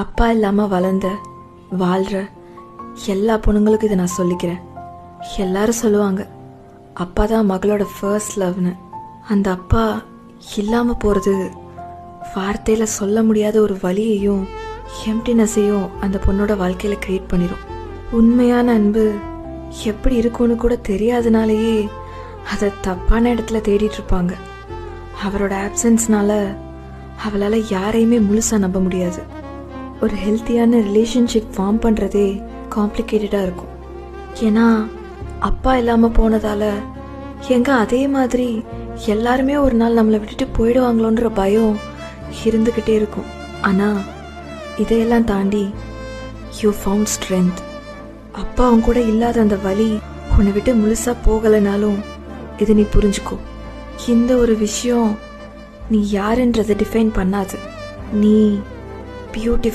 அப்பா இல்லாமல் வளர்ந்த வாழ்கிற எல்லா பொண்ணுங்களுக்கும் இதை நான் சொல்லிக்கிறேன். எல்லாரும் சொல்லுவாங்க அப்பா தான் மகளோட ஃபர்ஸ்ட் லவ்னு அந்த அப்பா இல்லாமல் போகிறது வார்த்தையில் சொல்ல முடியாத ஒரு வழியையும் எம்டினஸையும் அந்த பொண்ணோட வாழ்க்கையில் க்ரியேட் பண்ணிடும் உண்மையான அன்பு எப்படி இருக்கும்னு கூட தெரியாதனாலேயே அதை தப்பான இடத்துல தேடிட்டு இருப்பாங்க. அவரோட ஆப்சன்ஸ்னால அவளால் யாரையுமே முழுசாக நம்ப முடியாது. ஒரு ஹெல்த்தியான ரிலேஷன்ஷிப் ஃபார்ம் பண்ணுறதே காம்ப்ளிகேட்டடாக இருக்கும். ஏன்னா அப்பா இல்லாமல் போனதால் எங்கே அதே மாதிரி எல்லாருமே ஒரு நாள் நம்மளை விட்டுட்டு போயிடுவாங்களோன்ற பயம் இருந்துக்கிட்டே இருக்கும். ஆனால் இதையெல்லாம் தாண்டி யூ ஃபவுண்ட் ஸ்ட்ரென்த் அப்பா அவங்க கூட இல்லாத அந்த வழி உன்னை விட்டு முழுசாக போகலைனாலும் இது நீ புரிஞ்சுக்கோ. இந்த ஒரு விஷயம் நீ யாருன்றதை டிஃபைன் பண்ணாது. நீ பியூட்டிஃபுல்